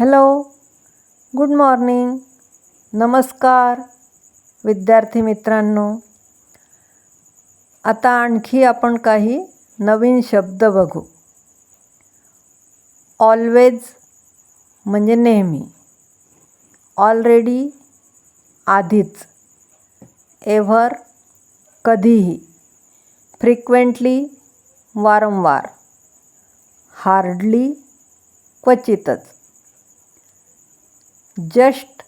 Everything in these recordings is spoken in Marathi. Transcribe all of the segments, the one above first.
Hello good morning. नमस्कार विद्यार्थी मित्रांनो. आता आणखी आपण काही नवीन शब्द बघू. ऑलवेज म्हणजे नेहमी. ऑलरेडी आधीच. एव्हर कधीही. फ्रिक्वेंटली वारंवार. हार्डली क्वचितच. जस्ट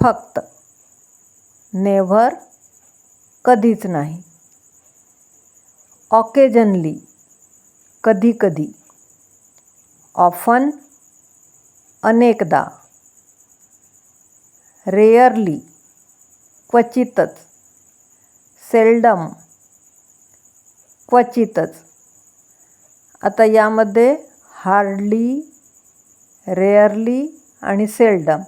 फक्त नेव्हर कधीच नाही. ऑकेजनली कधीकधी ऑफन अनेकदा रेअरली क्वचितच सेल्डम क्वचितच. आता यामध्ये हार्डली रेअरली आणि सेल्डम.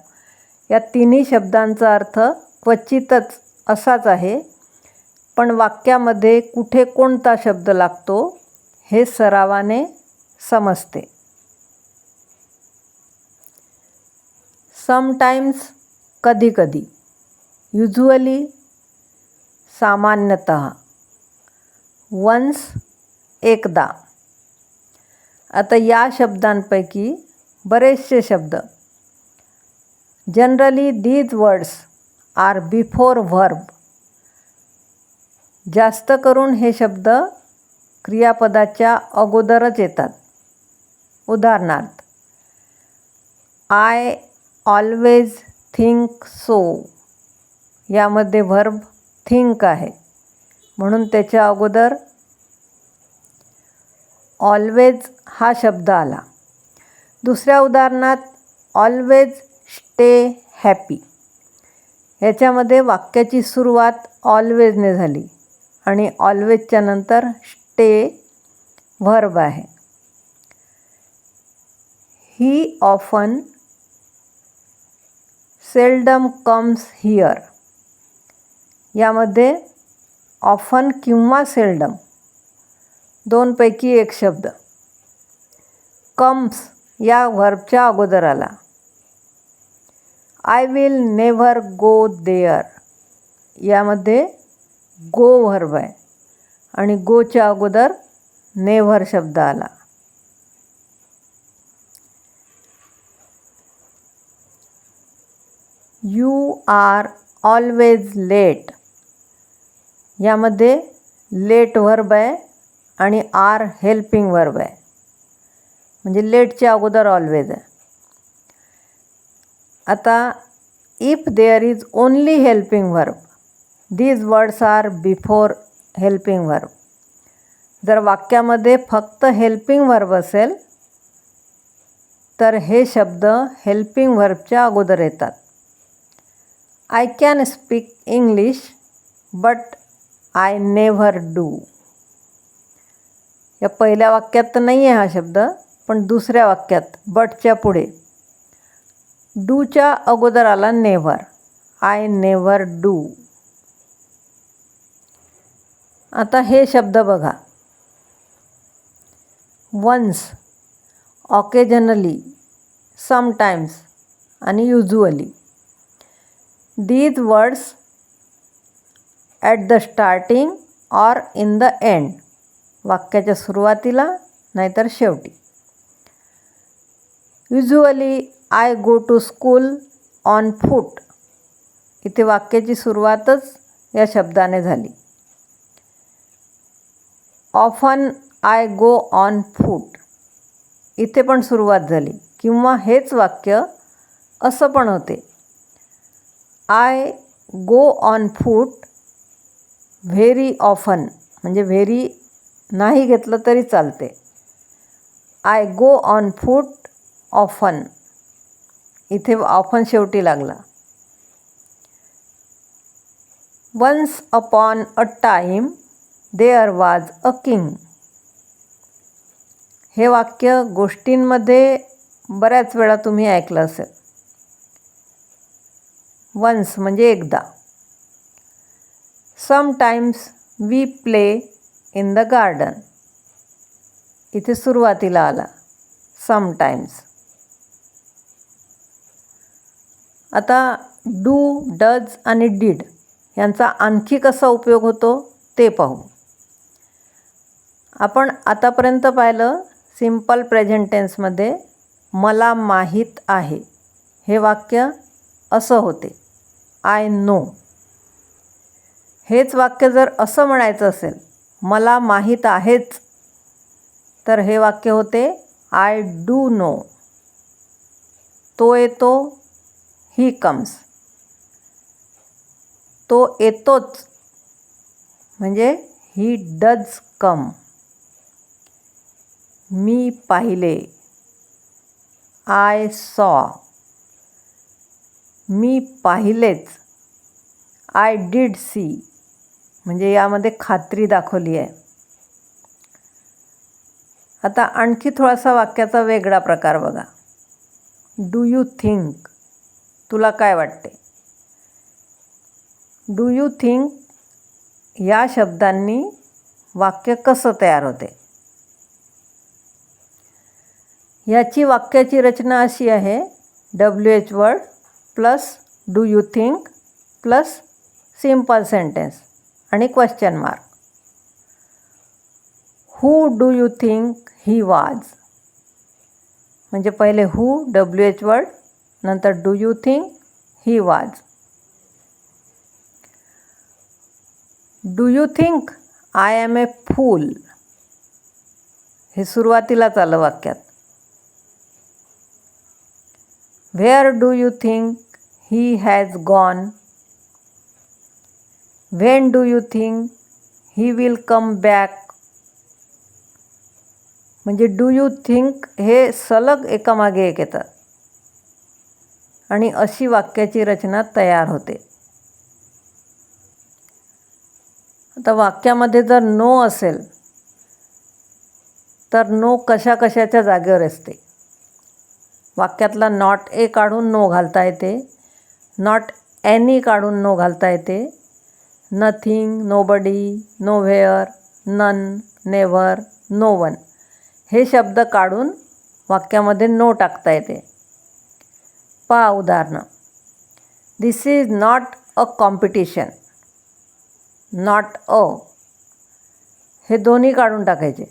या तिन्ही शब्दांचा अर्थ क्वचितच असाच आहे पण वाक्यामध्ये कुठे कोणता शब्द लागतो हे सरावाने समजते. समटाईम्स कधीकधी. युज्युअली सामान्यतः. वन्स एकदा. आता या शब्दांपैकी बरेचसे शब्द. Generally these words are before verb जास्त करून हे शब्द क्रियापदाच्या अगोदरच येतात. उदाहरणार्थ आय ऑलवेज थिंक सो यामध्ये व्हर्ब थिंक आहे. म्हणून त्याच्या अगोदर ऑलवेज हा शब्द आला. दुसऱ्या उदाहरणात ऑलवेज स्टे हॅपी याच्यामध्ये वाक्याची सुरुवात ऑलवेजने झाली आणि ऑलवेजच्या नंतर स्टे व्हर्ब आहे. He often seldom comes here यामध्ये ऑफन किंवा सेल्डम दोनपैकी एक शब्द. कम्स या व्हर्बच्या अगोदर आला. I will never go there यामध्ये गो व्हर्ब आहे. आणि गोच्या अगोदर नेव्हर शब्द आला. यू आर ऑलवेज लेट यामध्ये लेट व्हर्ब आहे आणि आर हेल्पिंग वर्ब आहे. म्हणजे लेटच्या अगोदर ऑलवेज आहे. आता if there is only helping verb these words are before helping verb जर वाक्यामध्ये फक्त हेल्पिंग वर्ब असेल तर हे शब्द हेल्पिंग वर्बच्या अगोदर येतात. I can speak English but I never do या पहिल्या वाक्यात तर नाही आहे हा शब्द पण दुसऱ्या वाक्यात बटच्या पुढे. डूच्या अगोदर आला नेव्हर. I never do. आता हे शब्द बघा. वन्स ऑकेजनली समटाईम्स आणि usually these words at the starting or in the end. वाक्याच्या सुरुवातीला नाहीतर शेवटी. Usually I go to school on foot इथे वाक्याची सुरुवातच या शब्दाने झाली. Often I go on foot इथे पण सुरुवात झाली. किंवा हेच वाक्य असं पण होते. I go on foot very often म्हणजे व्हेरी नाही घेतलं तरी चालते. I go on foot often. इथे ऑफन शेवटी लागला. Once upon a time there was a king. हे वाक्य गोष्टींमध्ये बऱ्याच वेळा तुम्ही ऐकलं असेल. वन्स म्हणजे एकदा. Sometimes we play in the garden. इथे सुरुवातीला आला. समटाईम्स आता डू डज आणि डीड यांचा आणखी कसा उपयोग होतो ते पाहू. आपण आतापर्यंत पाहिलं सिंपल प्रेझेंट टेन्समध्ये मला माहीत आहे. हे वाक्य असं होते. I know. हेच वाक्य जर असं म्हणायचं असेल मला माहीत आहेच तर हे वाक्य होते आय डू नो. तो येतो ही कम्स. तो येतोच. म्हणजे ही डज कम. मी पाहिले. I saw. मी पाहिलेच. I did see. म्हणजे यामध्ये खात्री दाखवली आहे. आता आणखी थोडासा वाक्याचा वेगळा प्रकार बघा. Do you think? तुला काय वाटते? डू यू थिंक या शब्दांनी वाक्य कसं तयार होते? याची वाक्याची रचना अशी आहे W H word plus do you think plus simple sentence आणि question mark who do you think he was म्हणजे पहिले हू डब्ल्यू एच वर्ड नंतर do you think? He was. Do you think? I am a fool. हे सुरुवातीलाच आलं वाक्यात. Where do you think? He has gone. When do you think? He will come back. म्हणजे डू यू थिंक? हे सलग एकामागे एक येतात आणि अशी वाक्याची रचना तयार होते. आता वाक्यामध्ये जर नो असेल तर नो कशा कशाच्या जागेवर असते. वाक्यातला नॉट ए काढून नो घालता येते नॉट एनी काढून नो घालता येते. Nothing nobody nowhere none never no one हे शब्द काढून वाक्यामध्ये नो टाकता येते. पहा उदाहरणं. This is not a competition not a हे दोन्ही काढून टाकायचे.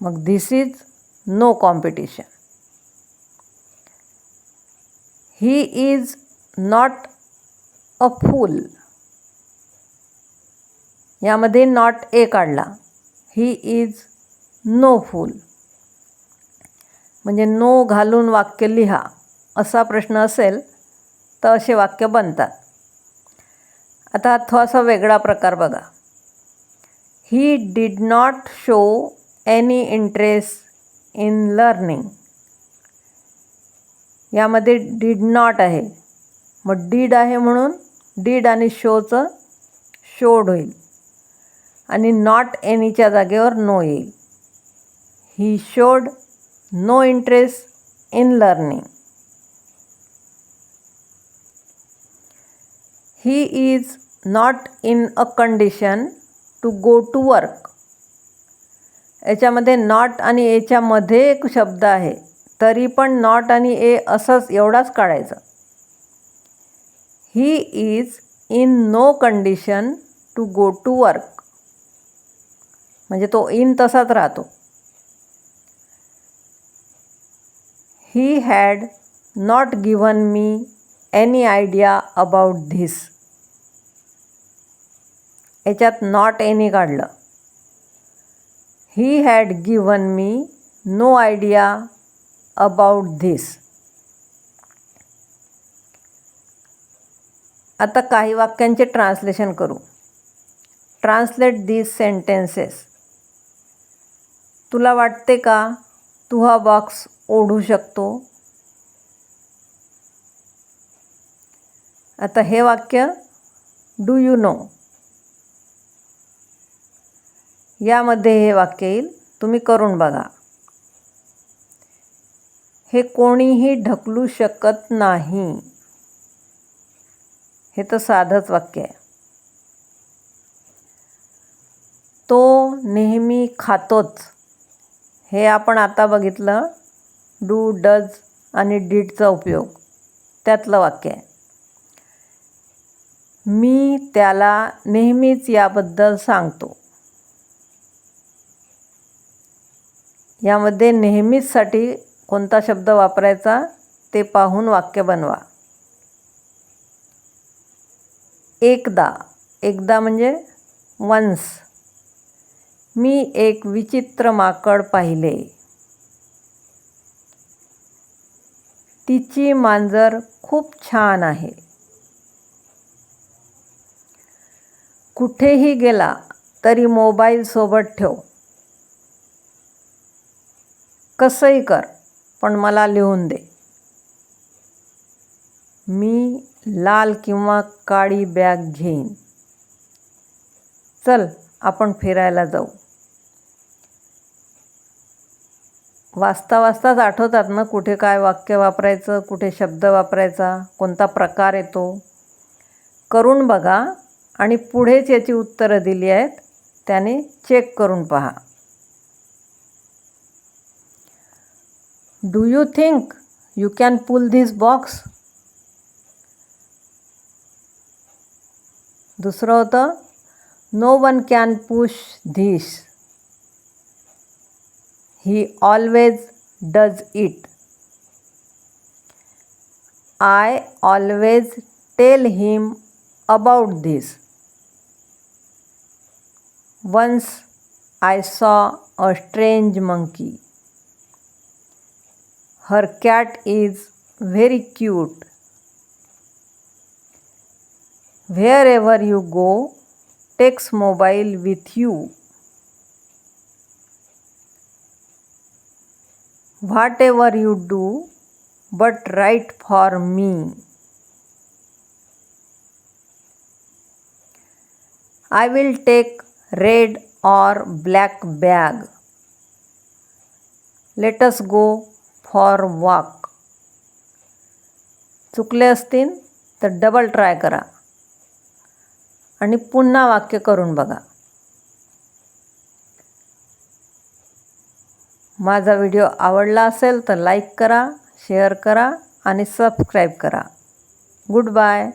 मग this is no competition he is not a fool यामध्ये नॉट ए काढला. ही इज नो फूल म्हणजे नो घालून वाक्य लिहा. असा प्रश्न असेल तर असे वाक्य बनतात. आता थोडासा वेगळा प्रकार बघा. He did not show any interest in learning यामध्ये डीड नॉट आहे. मग डीड आहे म्हणून डीड आणि शोचं शोड होईल. आणि नॉट एनीच्या जागेवर नो येईल. He showed no interest in learning he is not in a condition to go to work याच्यामध्ये नॉट आणि एच्यामध्ये एक शब्द आहे. तरी पण नॉट आणि ए असंच एवढाच काढायचं. He is in no condition to go to work म्हणजे तो इन तसाच राहतो. He had not given me any idea about this याच्यात नॉट एनी काढलं. He had given me no idea about this आता काही वाक्यांचे ट्रान्सलेशन करू. ट्रान्सलेट दीज सेंटेन्सेस तुला वाटते का? तू हा बॉक्स ओढू शकतो? आता हे वाक्य डू यू नो यामध्ये हे वाक्य येईल तुम्ही करून बघा. हे कोणीही ढकलू शकत नाही. हे तर साधंच वाक्य आहे. तो नेहमी खातोच. हे आपण आता बघितलं डू डज आणि डीडचा उपयोग. त्यातलं वाक्य आहे. मी त्याला नेहमीच याबद्दल सांगतो. यामध्ये नेहमीचसाठी कोणता शब्द वापरायचा ते पाहून वाक्य बनवा. एकदा एकदा म्हणजे वन्स मी एक विचित्र माकड पाहिले. तिची मांजर खूप छान आहे. कुठेही गेला तरी मोबाईल सोबत ठेव. कसंही कर पण मला लिहून दे. मी लाल किंवा काळी बॅग घेईन. चल आपण फिरायला जाऊ. वाचता वाचताच आठवतात ना कुठे काय वाक्य वापरायचं कुठे शब्द वापरायचा कोणता प्रकार येतो. करून बघा आणि पुढेच याची उत्तरं दिली आहेत त्याने चेक करून पहा. Do you think you can pull this box दुसरं होतं no one can push this he always does it I always tell him about this Once I saw a strange monkey. Her cat is very cute. Wherever you go, takes mobile with you. Whatever you do, but write for me. I will take red or black bag. Let's go for walk चुकले असतील तर डबल ट्राय करा. आणि पुन्हा वाक्य करून बघा. माझा व्हिडिओ आवडला असेल तर लाईक करा शेअर करा आणि सबस्क्राईब करा. Good bye